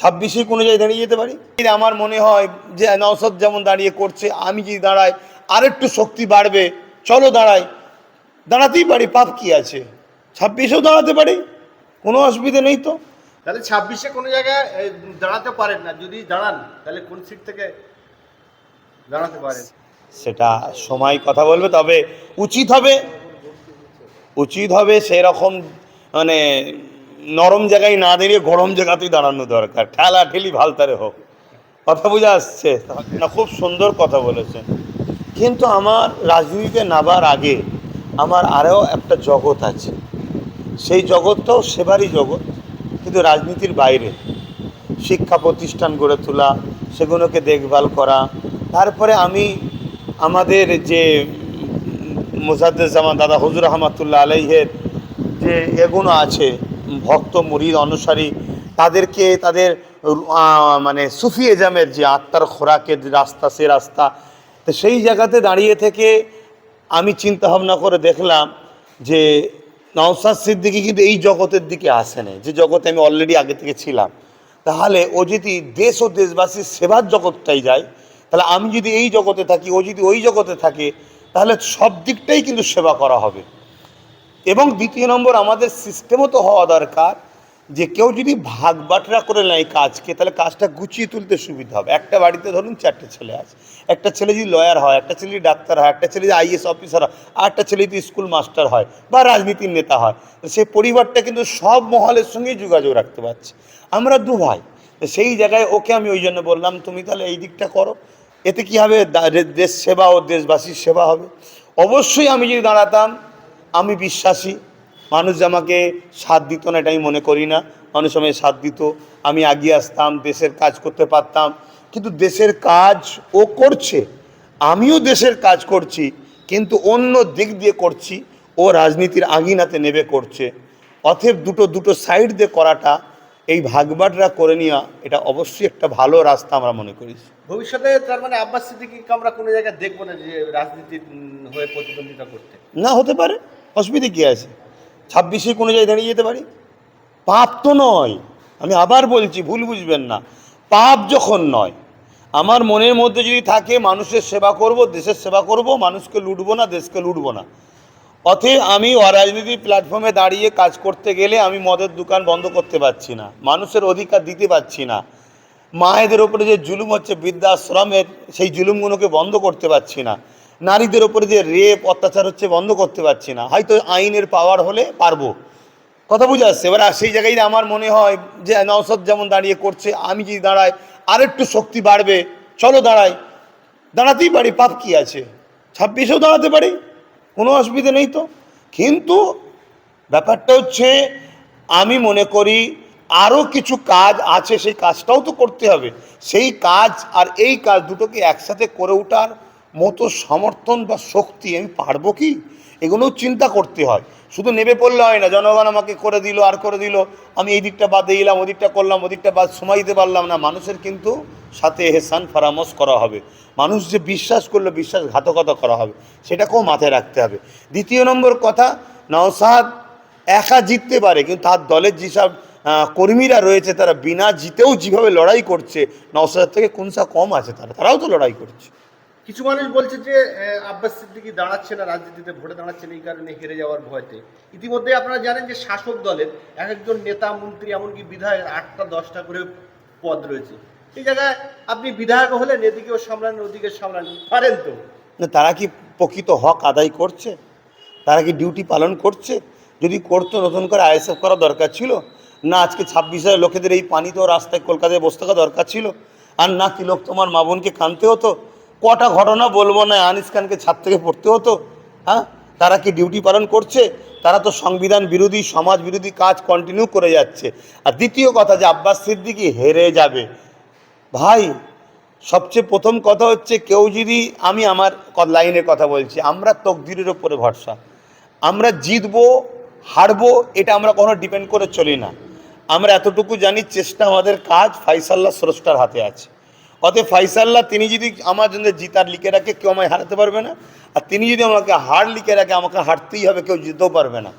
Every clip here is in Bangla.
ছাব্বিশে কোনো জায়গায় দাঁড়িয়ে যেতে পারি? আমার মনে হয় যে নওসদ যেমন দাঁড়িয়ে করছে আমি যদি দাঁড়াই আর একটু শক্তি বাড়বে চলো দাঁড়াই। দাঁড়াতেই পারি পাপ কি আছে? ছাব্বিশেও দাঁড়াতে পারি কোনো অসুবিধা নেই তো। তাহলে ছাব্বিশে কোনো জায়গায় দাঁড়াতে পারেন না যদি দাঁড়ান তাহলে কোন সিট থেকে দাঁড়াতে পারেন? সেটা সময় কথা বলবে তবে উচিত হবে উচিত হবে সেই রকম মানে নরম জায়গায় না দাঁড়িয়ে গরম জায়গাতেই দাঁড়ানো দরকার। ঠেলা ঠেলি ভালতারে হোক। কথা বোঝা আসছে? না, খুব সুন্দর কথা বলেছেন। কিন্তু আমার রাজনীতিতে নাবার আগে আমার আরও একটা জগৎ আছে। সেই জগৎটাও সেবারই জগৎ, কিন্তু রাজনীতির বাইরে। শিক্ষা প্রতিষ্ঠান গড়ে তোলা, সেগুলোকে দেখভাল করা। তারপরে আমি আমাদের যে মোজাদ্দেজামান দাদা হুজুর রহমাতুল্লাহ আলাইহের যে এগুলো আছে ভক্ত, মুরিদ, অনুসারী, তাদেরকে তাদের মানে সুফি এজামের যে আত্মার খোরাকের রাস্তা, সে রাস্তা, তো সেই জায়গাতে দাঁড়িয়ে থেকে আমি চিন্তা ভাবনা করে দেখলাম যে নওসাদ সিদ্দিকি কিন্তু এই জগতের দিকে আসে না যে জগতে আমি অলরেডি আগে থেকে ছিলাম। তাহলে ও যদি দেশ ও দেশবাসীর সেবার জগৎটাই যায়, তাহলে আমি যদি এই জগতে থাকি, ও যদি ওই জগতে থাকে, তাহলে সব দিকটাই কিন্তু সেবা করা হবে। এবং দ্বিতীয় নম্বর, আমাদের সিস্টেমও তো হওয়া দরকার যে কেউ যদি ভাগ বাটরা করে নেয় কাজকে, তাহলে কাজটা গুছিয়ে তুলতে সুবিধা হবে। একটা বাড়িতে ধরুন চারটে ছেলে আছে। একটা ছেলে যদি লয়ার হয়, একটা ছেলে যদি ডাক্তার হয়, একটা ছেলে যদি আইএস অফিসার হয়, আর একটা ছেলে যদি স্কুল মাস্টার হয় বা রাজনীতির নেতা হয় সেই পরিবারটা কিন্তু সব মহলের সঙ্গেই যোগাযোগ রাখতে পারছে। আমরা দু ভাই সেই জায়গায় ওকে আমি ওই জন্য বললাম, তুমি তাহলে এই দিকটা করো। এতে কি হবে? দেশ সেবা ও দেশবাসীর সেবা হবে। অবশ্যই আমি যদি দাঁড়াতাম আমি বিশ্বাসী। মানুষ যে আমাকে সাথ দিত না এটা আমি মনে করি না। মানুষ আমায় সাথ দিত আমি এগিয়ে আসতাম দেশের কাজ করতে পারতাম। কিন্তু দেশের কাজ ও করছে। আমিও দেশের কাজ করছি কিন্তু অন্য দিক দিয়ে করছি। ও রাজনীতির আঙিনাতে নেবে করছে। অথব দুটো দুটো সাইড দিয়ে করাটা এই ভাগবাটরা করে নেওয়া এটা অবশ্যই একটা ভালো রাস্তা আমরা মনে করি। ভবিষ্যতে তার মানে আব্বাস সিদ্দিকিকে আমরা কোনো জায়গায় দেখব না যে রাজনীতির উম, হয়ে প্রতিদ্বন্দ্বিতা করতে? না হতে পারে। অসুবিধে কী আছে? ছাব্বিশে কোনো জায়গায় দাঁড়িয়ে যেতে পারি? পাপ তো নয়। আমি আবার বলছি, ভুল বুঝবেন না। পাপ যখন নয়, আমার মনের মধ্যে যদি থাকে, মানুষের সেবা করব, দেশের সেবা করব, মানুষকে লুটবো না, দেশকে লুটবো না। অতএব আমি অরাজনীতি প্ল্যাটফর্মে দাঁড়িয়ে কাজ করতে গেলে আমি মদের দোকান বন্ধ করতে পারছি না, মানুষের অধিকার দিতে পারছি না। মায়েদের ওপরে যে জুলুম হচ্ছে, বৃদ্ধাশ্রমের সেই জুলুমগুলোকে বন্ধ করতে পারছি না। নারীদের ওপরে যে রেপ, অত্যাচার হচ্ছে বন্ধ করতে পারছি না। হয়তো আইনের পাওয়ার হলে পারব। কথা বুঝে আসছে? এবার সেই জায়গায় আমার মনে হয় যে নওসদ যেমন দাঁড়িয়ে করছে, আমি যদি দাঁড়াই, আরেকটু শক্তি বাড়বে। চলো দাঁড়াই। দাঁড়াতেই পারি, পাপ কি আছে? ছাব্বিশেও দাঁড়াতে পারি, কোনো অসুবিধা নেই তো। কিন্তু ব্যাপারটা হচ্ছে, আমি মনে করি আরও কিছু কাজ আছে, সেই কাজটাও তো করতে হবে। সেই কাজ আর এই কাজ দুটোকে একসাথে করে ওঠার মতো সমর্থন বা শক্তি আমি পারব কি? এগুলোও চিন্তা করতে হয়। শুধু নেবে পড়লে হয় না, জনগণ আমাকে করে দিল, আর করে দিল। আমি এই দিকটা বাদ দিলাম ওদিকটা করলাম ওদিকটা বাদ সময় দিতে পারলাম না। মানুষের কিন্তু সাথে এহসান ফারামস করা হবে। মানুষ যে বিশ্বাস করল, বিশ্বাসঘাতকতা করা হবে, সেটাকেও মাথায় রাখতে হবে। দ্বিতীয় নম্বর কথা, নওসাদ একা জিততে পারে, কিন্তু তার দলের যেসব কর্মীরা রয়েছে, তারা বিনা জিতেও যেভাবে লড়াই করছে, নওসাদের থেকে কোনসা কম আছে তারা, তারাও তো লড়াই করছে। কিছু মানুষ বলছে যে আব্বাস সিদ্দিকি দাঁড়াচ্ছে না, রাজনীতিতে ভোটে দাঁড়াচ্ছে না এই কারণে হেরে যাওয়ার ভয়তে। ইতিমধ্যে আপনারা জানেন যে শাসক দলের এক একজন নেতা, মন্ত্রী, এমনকি বিধায়ক আটটা, দশটা করে পদ রয়েছে। এই জায়গায় আপনি বিধায়ক হলে এদিকেও সামলান ওদিকে সামলান, পারেন তো। তারা কি প্রকৃত হক আদায় করছে? তারা কি ডিউটি পালন করছে? যদি করতো, নতুন করে আইএসএফ করা দরকার ছিল। না, আজকে ছাব্বিশ হাজার লোকেদের এই পানি তো রাস্তায় কলকাতায় বসে থাকা দরকার ছিল। আর না কি লোক তোমার মা বোনকে কানতে হতো। কটা ঘটনা বলব না, আনিস খানকে ছাদ থেকে পড়তে হতো হ্যাঁ? তারা কি ডিউটি পালন করছে? তারা তো সংবিধান বিরোধী, সমাজ বিরোধী কাজ কন্টিনিউ করে যাচ্ছে। আর দ্বিতীয় কথা যে আব্বাস সিদ্দিকি হেরে যাবে। ভাই, সবচেয়ে প্রথম কথা হচ্ছে কেউ যদি আমি আমার লাইনের কথা বলছি, আমরা তকদিরের ওপরে ভরসা। আমরা জিতবো, হারবো, এটা আমরা কখনো ডিপেন্ড করে চলি না। আমরা এতটুকু জানি, চেষ্টা আমাদের কাজ, ফাইসাল্লাহ স্রষ্টার হাতে আছে। অতএব ফাইসাল্লাহ, তিনি যদি আমার জন্য জিতার লিখে রাখে, কেউ আমায় হারাতে পারবে না। আর তিনি যদি আমাকে হার লিখে রাখে, আমাকে হারতেই হবে, কেউ জিততেও পারবে না।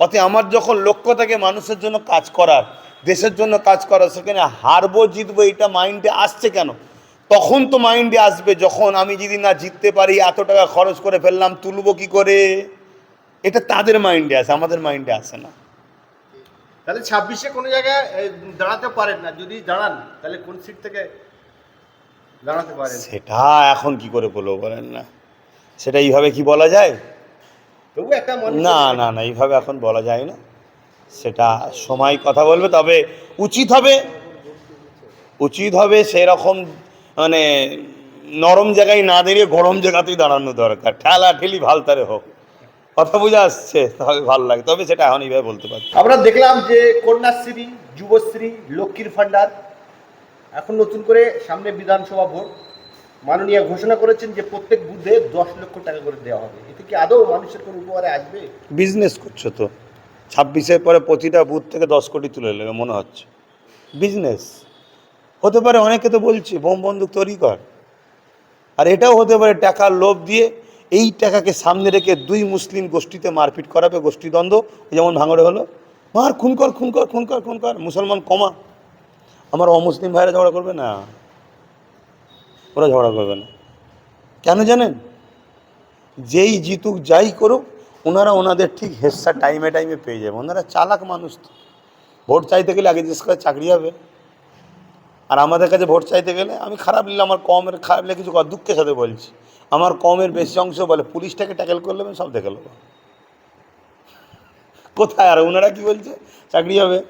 অতএব আমার যখন লক্ষ্য থাকে মানুষের জন্য কাজ করার, দেশের জন্য কাজ করা সেখানে হারবো, জিতবো এটা মাইন্ডে আসছে কেন? তখন তো মাইন্ডে আসবে, যখন আমি যদি না জিততে পারি, এত টাকা খরচ করে ফেললাম, তুলবো কি করে? এটা তাদের মাইন্ডে আসে, আমাদের মাইন্ডে আসে না। তাহলে ছাব্বিশে কোনো জায়গায় দাঁড়াতে পারেন না, যদি দাঁড়ান, তাহলে কোন সিট থেকে পারেন। সেটা এখন কি করে বলব বলেন না। সেটা এইভাবে কি বলা যায়? তবু একটা না না না এইভাবে এখন বলা যায় না। সেটা সময় কথা বলবে তবে উচিত হবে উচিত হবে সেই রকম মানে নরম জায়গায় না দাঁড়িয়ে গরম জায়গাতেই দাঁড়ানো দরকার। ঠেলা ঠেলি ভালতারে হোক। কথা বুঝে আসছে তবে ভালো লাগে। তবে সেটা এখন এইভাবে বলতে পারছি। আমরা দেখলাম যে কন্যাশ্রী যুবশ্রী লক্ষ্মীর ভাণ্ডার এখন নতুন করে সামনে বিধানসভা ভোট। মাননীয় ঘোষণা করেছেন যে প্রত্যেক বুথে দশ লক্ষ টাকা করে দেওয়া হবে। এতে কি আদৌ মানুষের কোনো উপকারে আসবে? বিজনেস করছ তো। ছাব্বিশের পরে প্রতিটা বুথ থেকে দশ কোটি তুলে নেবে, মনে হচ্ছে। বিজনেস হতে পারে, অনেকে তো বলছে, বোম বন্দুক তৈরি কর। আর এটাও হতে পারে, টাকার লোভ দিয়ে এই টাকাকে সামনে রেখে দুই মুসলিম গোষ্ঠীতে মারপিট করাবে গোষ্ঠীদ্বন্দ্ব। যেমন ভাঙড়ে হলো। মার, খুন কর খুন কর খুন কর খুন কর। মুসলমান কমা। আমার অমুসলিম ভাইরা ঝগড়া করবে না। ওরা ঝগড়া করবে না। কেন জানেন? যেই জিতুক যাই করুক, ওনারা ওনাদের ঠিক হেসা টাইমে টাইমে পেয়ে যাবে। ওনারা চালাক মানুষ তো। ভোট চাইতে গেলে আগে জিজ্ঞেস করে চাকরি হবে। আর আমাদের কাছে ভোট চাইতে গেলে আমি খারাপ নিলে আমার কমের খারাপ নিলে কিছু দুঃখের সাথে বলছি। আমার কমের বেশি অংশ বলে, পুলিশটাকে ট্যাকেল করলে আমি সব দেখে নেব। কোথায়? আর ওনারা কি বলছে? চাকরি হবে।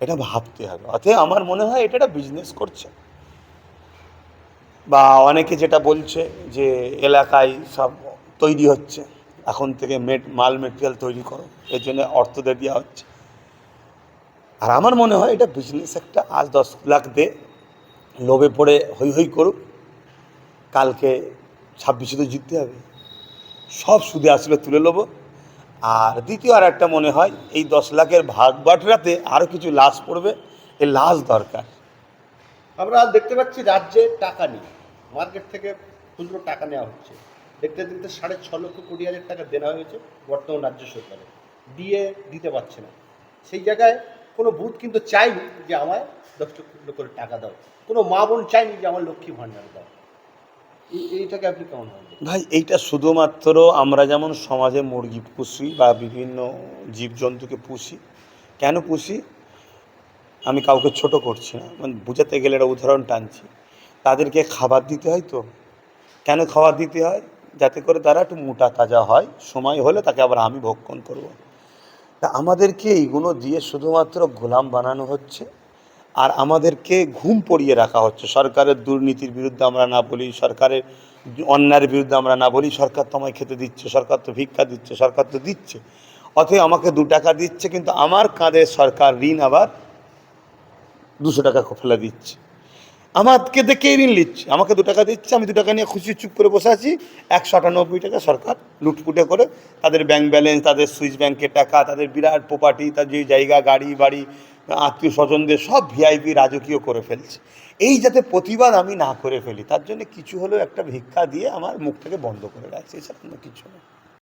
এটা ভাবতে হবে। অতএব আমার মনে হয় এটা একটা বিজনেস করছে। বা অনেকে যেটা বলছে যে এলাকায় সব তৈরি হচ্ছে, এখন থেকে মেট মাল মেটেরিয়াল তৈরি করো, এর জন্য অর্থ দিয়ে দেওয়া হচ্ছে। আর আমার মনে হয় এটা বিজনেস একটা আজ দশ লাখ দে, লোভে পড়ে হই হই করুক, কালকে ছাব্বিশে তো জিততে হবে। সব সুদে আসলে তুলে নেব। আর দ্বিতীয় আর একটা মনে হয়, এই দশ লাখের ভাগ বাটরাতে আরও কিছু লাশ পড়বে এই লাশ দরকার। আমরা দেখতে পাচ্ছি রাজ্যে টাকা নেই, মার্কেট থেকে খুচরো টাকা নেওয়া হচ্ছে। দেখতে দেখতে সাড়ে ছ লক্ষ কোটি হাজার টাকা দেওয়া হয়েছে বর্তমান রাজ্য সরকারে, দিয়ে দিতে পারছে না। সেই জায়গায় কোনো বুথ কিন্তু চাইনি যে আমায় দশ লক্ষ করে টাকা দাও, কোনো মা বোন চাইনি যে আমার লক্ষ্মী ভাণ্ডার দাও। ভাই, এইটা শুধুমাত্র আমরা যেমন সমাজে মুরগি পুষি বা বিভিন্ন জীবজন্তুকে পুষি। কেন পুষি? আমি কাউকে ছোট করছি না। মানে বোঝাতে গেলে একটা উদাহরণ টানছি। তাদেরকে খাবার দিতে হয় তো। কেন খাবার দিতে হয়? যাতে করে তারা একটু মোটা তাজা হয়। সময় হলে তাকে আবার আমি ভক্ষণ করব। তা আমাদেরকে এইগুলো দিয়ে শুধুমাত্র গোলাম বানানো হচ্ছে। আর আমাদেরকে ঘুম পড়িয়ে রাখা হচ্ছে। সরকারের দুর্নীতির বিরুদ্ধে আমরা না বলি, সরকারের অন্যায়ের বিরুদ্ধে আমরা না বলি, সরকার তো আমায় খেতে দিচ্ছে, সরকার তো ভিক্ষা দিচ্ছে, সরকার তো দিচ্ছে। অথবা আমাকে দু টাকা দিচ্ছে, কিন্তু আমার কাঁধে সরকার ঋণ আবার দুশো টাকা ফেলে দিচ্ছে। আমাকে দেখে ঋণ নিচ্ছে। আমাকে দু টাকা দিচ্ছে, আমি দু টাকা নিয়ে খুশি চুপ করে বসে আছি। একশো আটানব্বই টাকা সরকার লুটপুটে করে তাদের ব্যাংক ব্যালেন্স তাদের সুইচ ব্যাংকের টাকা, তাদের বিরাট প্রপার্টি তার যে জায়গা, গাড়ি, বাড়ি, আত্মীয় স্বজনদের সব ভিআইপি রাজকীয় করে ফেলছে। এই যাতে প্রতিবাদ আমি না করে ফেলি, তার জন্য কিছু হলেও একটা ভিক্ষা দিয়ে আমার মুখটাকে বন্ধ করে রাখছি, এছাড়া অন্য কিছু না।